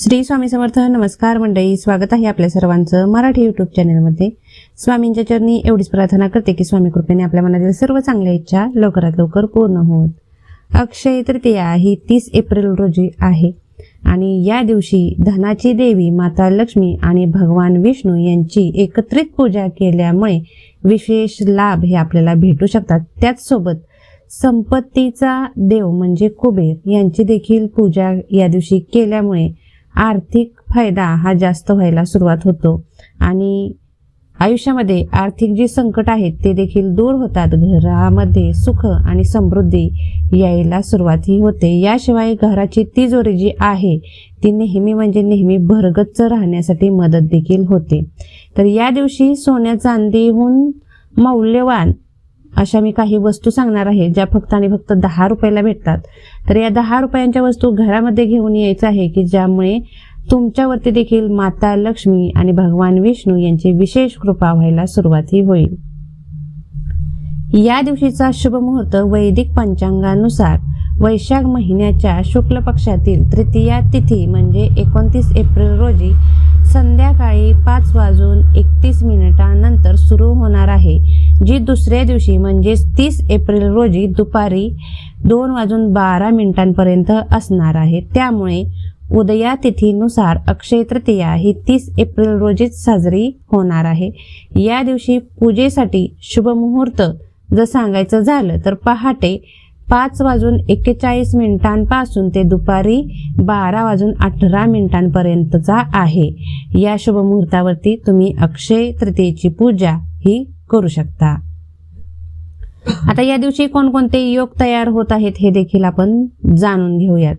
श्री स्वामी समर्थ नमस्कार मंडळी. स्वागत आहे आपल्या सर्वांचं मराठी युट्यूब चॅनलमध्ये स्वामींच्या चरणी एवढीच प्रार्थना करते की स्वामी कृपेने आपल्या मनातील सर्व चांगल्या इच्छा लवकरात लवकर पूर्ण होत. अक्षय तृतीया ही तीस एप्रिल रोजी आहे आणि या दिवशी धनाची देवी माता लक्ष्मी आणि भगवान विष्णू यांची एकत्रित पूजा केल्यामुळे विशेष लाभ हे आपल्याला भेटू शकतात. त्याचसोबत संपत्तीचा देव म्हणजे कुबेर यांची देखील पूजा या दिवशी केल्यामुळे आर्थिक फायदा हा जास्त व्हायला सुरुवात होतो. आणि आयुष्यामध्ये आर्थिक जी संकट आहेत ते देखील दूर होतात. घरामध्ये सुख आणि समृद्धी यायला सुरुवातही होते. याशिवाय घराची तिजोरी जी आहे ती नेहमी म्हणजे नेहमी भरगच्च राहण्यासाठी मदत देखील होते. तर या दिवशी सोन्या चांदीहून मौल्यवान अशा मी काही वस्तू सांगणार आहे ज्या फक्त आणि फक्त दहा रुपयाला भेटतात. तर या दहा रुपयांच्या वस्तू घरामध्ये घेऊन यायचं आहे की ज्यामुळे तुमच्यावरती देखील माता लक्ष्मी आणि भगवान विष्णू यांची विशेष कृपा व्हायला सुरुवातही होईल. या दिवशीचा शुभ मुहूर्त वैदिक पंचांगानुसार वैशाख महिन्याच्या शुक्ल पक्षातील तृतीया तिथी म्हणजे एकोणतीस एप्रिल रोजी संध्याकाळी पाच वाजून एकतीस मिनिटांनंतर सुरू होणार आहे जी दुसऱ्या दिवशी म्हणजेच तीस एप्रिल रोजी दुपारी दोन वाजून बारा मिनिटांपर्यंत असणार आहे. त्यामुळे उदया तिथीनुसार अक्षय तृतीया ही तीस एप्रिल रोजीच साजरी होणार आहे. या दिवशी पूजेसाठी शुभमुहूर्त जर सांगायचं झालं तर पहाटे पाच वाजून एक्केचाळीस मिनिटांपासून ते दुपारी बारा वाजून अठरा मिनिटांपर्यंतचा आहे. या शुभ मुहूर्तावरती तुम्ही अक्षय तृतीयेची पूजा ही करू शकता. आता या दिवशी कोणकोणते योग तयार होत आहेत हे देखील आपण जाणून घेऊयात.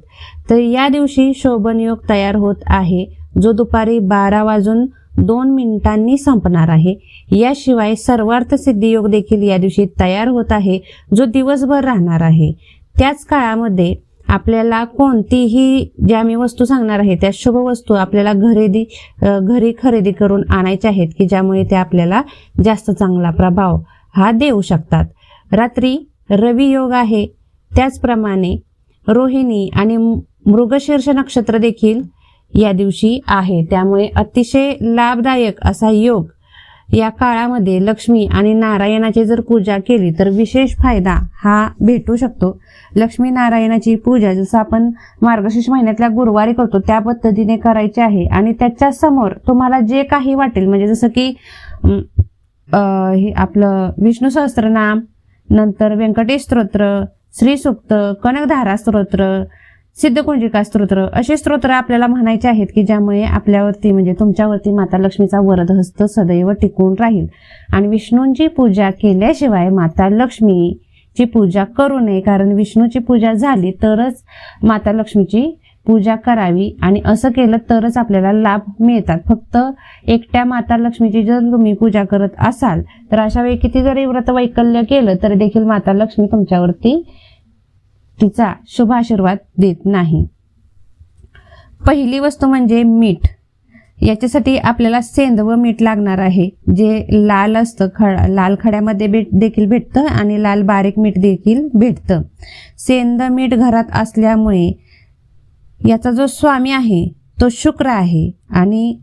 तर या दिवशी शोभन योग तयार होत आहे जो दुपारी बारा वाजून दोन मिनिटांनी संपणार आहे. याशिवाय सर्वार्थ सिद्धी योग देखील या दिवशी तयार होत आहे जो दिवसभर राहणार आहे. त्याच काळामध्ये आपल्याला कोणतीही ज्या मी वस्तू सांगणार आहे त्या शुभ वस्तू आपल्याला खरेदी घरी खरेदी करून आणायच्या आहेत की ज्यामुळे ते आपल्याला जास्त चांगला प्रभाव हा देऊ शकतात. रात्री रवी योग आहे. त्याचप्रमाणे रोहिणी आणि मृगशीर्ष नक्षत्र देखील या दिवशी आहे. त्यामुळे अतिशय लाभदायक असा योग या काळामध्ये लक्ष्मी आणि नारायणाची जर पूजा केली तर विशेष फायदा हा भेटू शकतो. लक्ष्मी नारायणाची पूजा जसं आपण मार्गशीर्ष महिन्यातल्या गुरुवारी करतो त्या पद्धतीने करायची आहे. आणि त्याच्यासमोर तुम्हाला जे काही वाटेल म्हणजे जसं की हे आपलं विष्णू सहस्त्रनाम नंतर व्यंकटेश स्तोत्र श्रीसुक्त कनकधारा स्तोत्र सिद्धकुंजिका स्तोत्र? असे स्तोत्र आपल्याला म्हणायचे आहेत की ज्यामुळे आपल्यावरती म्हणजे तुमच्यावरती माता लक्ष्मीचा वरदहस्त सदैव टिकून राहील. आणि विष्णूंची पूजा केल्याशिवाय माता लक्ष्मीची पूजा करू नये. कारण विष्णूची पूजा झाली तरच माता लक्ष्मीची पूजा करावी. आणि असं केलं तरच आपल्याला लाभ मिळतात. फक्त एकट्या माता लक्ष्मीची जर तुम्ही पूजा करत असाल तर अशा वेळी किती जरी व्रत वैकल्य केलं तरी देखील माता लक्ष्मी तुमच्यावरती तिचा शुभ आशीर्वाद देत नाही. पहिली वस्तू म्हणजे मीठ. याच्यासाठी आपल्याला सेंदव मीठ लागणार आहे जे लाल असतं खड लाल खड्यामध्ये भेट देखील भेटतं आणि लाल बारीक मीठ देखील भेटतं. सेंद मीठ घरात असल्यामुळे याचा जो स्वामी आहे तो शुक्र आहे आणि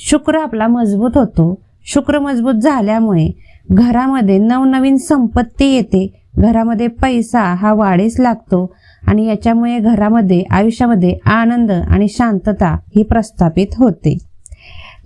शुक्र आपला मजबूत होतो. शुक्र मजबूत झाल्यामुळे घरामध्ये नवनवीन संपत्ती येते. घरामध्ये पैसा हा वाढीस लागतो आणि याच्यामुळे घरामध्ये आयुष्यामध्ये आनंद आणि शांतता ही प्रस्थापित होते.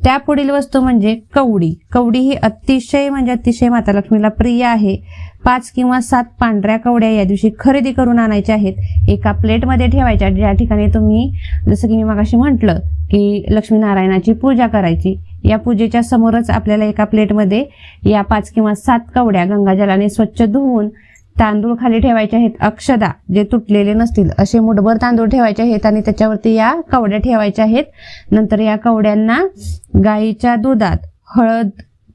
त्या पुढील वस्तू म्हणजे कवडी. कवडी ही अतिशय म्हणजे अतिशय माता लक्ष्मीला प्रिय आहे. पाच किंवा सात पांढऱ्या कवड्या या दिवशी खरेदी करून आणायच्या आहेत. एका प्लेटमध्ये ठेवायच्या ज्या ठिकाणी तुम्ही जसं की मी मगाशी म्हटलं की लक्ष्मीनारायणाची पूजा करायची. या पूजेच्या समोरच आपल्याला एका प्लेटमध्ये या पाच किंवा सात कवड्या गंगाजलाने स्वच्छ धुवून तांदूळ खाली ठेवायचे आहेत अक्षदा जे तुटलेले नसतील असे मुठभर तांदूळ ठेवायचे आहेत आणि त्याच्यावरती या कवड्या ठेवायच्या आहेत. नंतर या कवड्यांना गाईच्या दुधात हळद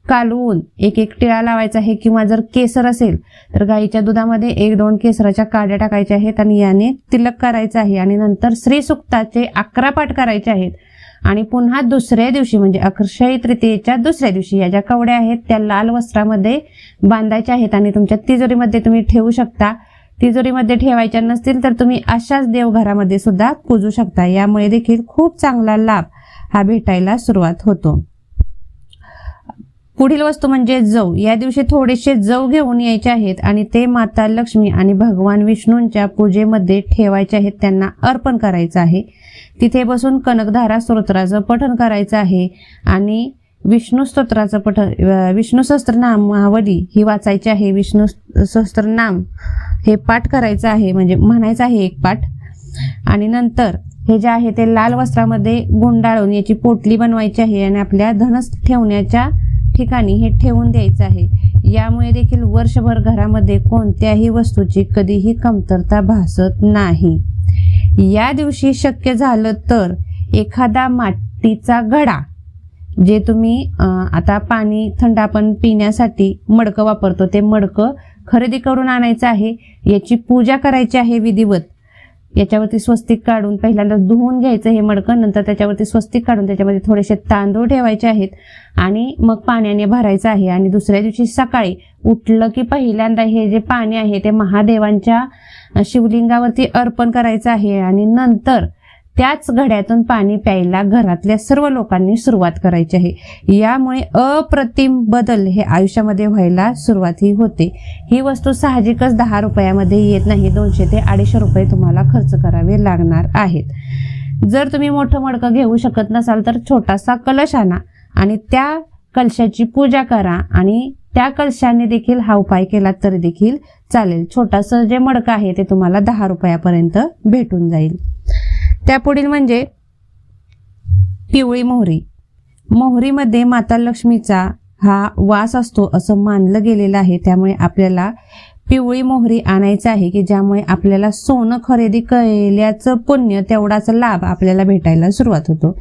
कालवून एक एक टिळा लावायचा आहे किंवा जर केसर असेल तर गाईच्या दुधामध्ये एक दोन केसराच्या काड्या टाकायच्या आहेत आणि याने तिलक करायचं आहे. आणि नंतर श्रीसुक्ताचे अकरा पाठ करायचे आहेत. आणि पुन्हा दुसऱ्या दिवशी म्हणजे अक्षय तृतीयेच्या दुसऱ्या दिवशी या ज्या कवड्या आहेत त्या लाल वस्त्रामध्ये बांधायच्या आहेत आणि तुमच्या तिजोरीमध्ये तुम्ही ठेवू शकता. तिजोरीमध्ये ठेवायच्या नसतील तर तुम्ही अशाच देवघरामध्ये सुद्धा पूजू शकता. यामुळे देखील खूप चांगला लाभ हा भेटायला सुरुवात होतो. पुढील वस्तू म्हणजे जव. या दिवशी थोडेसे जव घेऊन यायचे आहेत आणि ते माता लक्ष्मी आणि भगवान विष्णूंच्या पूजेमध्ये ठेवायचे आहेत त्यांना अर्पण करायचं आहे. तिथे बसून कनकधारा स्तोत्राचं पठण करायचं आहे आणि विष्णू स्तोत्राचं पठण विष्णू सहस्त्रनाम महावली ही वाचायची आहे. विष्णू सहस्त्रनाम हे पाठ करायचं आहे म्हणजे म्हणायचं आहे एक पाठ. आणि नंतर हे जे आहे ते लाल वस्त्रामध्ये गुंडाळून याची पोटली बनवायची आहे आणि आपल्या धनस ठेवण्याच्या ठिकाणी हे ठेवून द्यायचं आहे. यामुळे देखील वर्षभर घरामध्ये कोणत्याही वस्तूची कधीही कमतरता भासत नाही. या दिवशी शक्य झालं तर एखादा मातीचा घडा जे तुम्ही आता पाणी थंड आपण पिण्यासाठी मडकं वापरतो ते मडकं खरेदी करून आणायचं आहे. याची पूजा करायची आहे विधिवत. याच्यावरती स्वस्तिक काढून पहिल्यांदा धुवून घ्यायचं हे मडकं नंतर त्याच्यावरती स्वस्तिक काढून त्याच्यामध्ये थोडेसे तांदूळ ठेवायचे आहेत आणि मग पाण्याने भरायचं आहे. आणि दुसऱ्या दिवशी सकाळी उठलं की पहिल्यांदा हे जे पाणी आहे ते महादेवांच्या शिवलिंगावरती अर्पण करायचं आहे. आणि नंतर त्याच घड्यातून पाणी प्यायला घरातल्या सर्व लोकांनी सुरुवात करायची आहे. यामुळे अप्रतिम बदल हे आयुष्यामध्ये व्हायला सुरुवात ही होते. ही वस्तू साहजिकच दहा रुपयामध्ये येत नाही. दोनशे ते अडीचशे रुपये तुम्हाला खर्च करावे लागणार आहेत. जर तुम्ही मोठं मडकं घेऊ शकत नसाल तर छोटासा कलश आणा आणि त्या कलशाची पूजा करा आणि त्या कलशाने देखील हा उपाय केला तरी देखील चालेल. छोटासं जे मडकं आहे ते तुम्हाला दहा रुपयापर्यंत भेटून जाईल. त्यापुढील म्हणजे पिवळी मोहरी. मोहरीमध्ये माता लक्ष्मीचा हा वास असतो असं मानलं गेलेलं आहे. त्यामुळे आपल्याला पिवळी मोहरी आणायचं आहे की ज्यामुळे आपल्याला सोनं खरेदी केल्याचं पुण्य तेवढाच लाभ आपल्याला भेटायला सुरुवात होतो.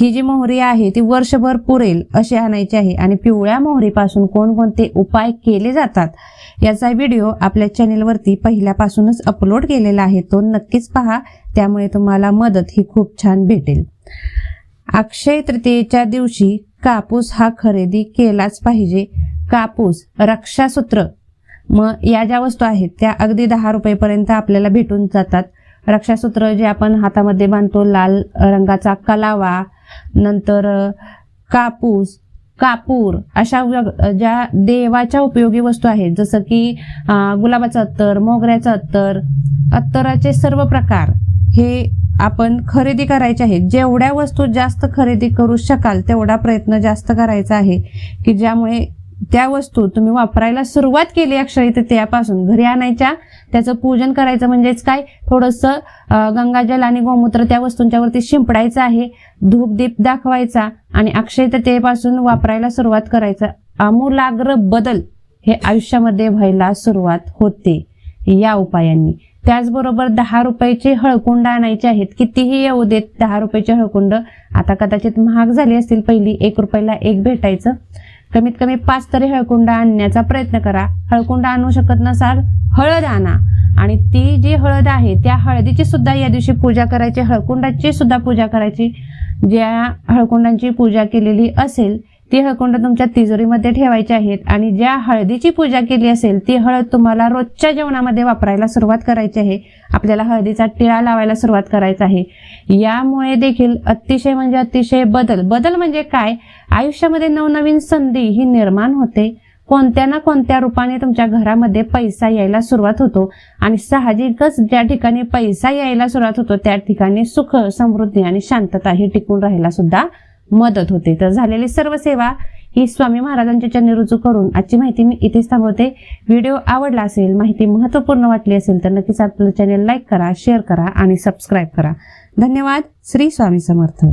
ही जी मोहरी आहे ती वर्षभर पुरेल अशी आणायची आहे. आणि पिवळ्या मोहरीपासून कोणकोणते उपाय केले जातात याचा व्हिडिओ आपल्या चॅनेलवरती पहिल्यापासूनच अपलोड केलेला आहे. तो नक्कीच पहा त्यामुळे तुम्हाला मदत ही खूप छान भेटेल. अक्षय तृतीयेच्या दिवशी कापूस हा खरेदी केलाच पाहिजे. कापूस रक्षासूत्र मग या ज्या वस्तू आहेत त्या अगदी दहा रुपयेपर्यंत आपल्याला भेटून जातात. रक्षासूत्र जे आपण हातामध्ये बांधतो लाल रंगाचा कलावा नंतर कापूस कापूर अशा ज्या देवाच्या उपयोगी वस्तू आहेत जसं की गुलाबाचं अत्तर मोगऱ्याचं अत्तर अत्तराचे सर्व प्रकार हे आपण खरेदी करायचे आहेत. जेवढ्या वस्तू जास्त खरेदी करू शकाल तेवढा प्रयत्न जास्त करायचा आहे की ज्यामुळे त्या वस्तू तुम्ही वापरायला सुरुवात केली अक्षय तृतीयापासून घरी आणायच्या त्याचं पूजन करायचं म्हणजेच काय? थोडंसं गंगाजल आणि गोमूत्र त्या वस्तूंच्या वरती शिंपडायचं आहे धूप दीप दाखवायचा आणि अक्षय तृतीयेपासून वापरायला सुरुवात करायचं. आमूलाग्र बदल हे आयुष्यामध्ये व्हायला सुरुवात होते या उपायांनी. त्याचबरोबर दहा रुपयाचे हळकुंड आणायचे आहेत. कितीही येऊ देत दहा रुपयाचे हळकुंड आता कदाचित महाग झाली असतील पहिली एक रुपयाला एक भेटायचं. कमीत कमी पाच तरी हळकुंड आणण्याचा प्रयत्न करा. हळकुंड आणू शकत नसाल हळद आणा. आणि ती जी हळद आहे त्या हळदीची सुद्धा या दिवशी पूजा करायची हळकुंडाची सुद्धा पूजा करायची. ज्या हळकुंडांची पूजा केलेली असेल ती हळकुंड तुमच्या तिजोरीमध्ये ठेवायची आहेत. आणि ज्या हळदीची पूजा केली असेल ती हळद तुम्हाला रोजच्या जेवणामध्ये वापरायला सुरुवात करायची आहे. आपल्याला हळदीचा टिळा लावायला सुरुवात करायचा आहे. यामुळे देखील अतिशय म्हणजे अतिशय बदल. बदल म्हणजे काय? आयुष्यामध्ये नवनवीन संधी ही निर्माण होते. कोणत्या ना कोणत्या रूपाने तुमच्या घरामध्ये पैसा यायला सुरुवात होतो. आणि साहजिकच ज्या ठिकाणी पैसा यायला सुरुवात होतो त्या ठिकाणी सुख समृद्धी आणि शांतता ही टिकून राहायला सुद्धा मदत होते. तर झालेली सर्व सेवा ही स्वामी महाराजांच्या चरणी रुजू करून आजची माहिती मी इथेच थांबवते. व्हिडिओ आवडला असेल माहिती महत्त्वपूर्ण वाटली असेल तर नक्कीच आपलं चॅनेल लाईक करा शेअर करा आणि सबस्क्राईब करा. धन्यवाद. श्री स्वामी समर्थ.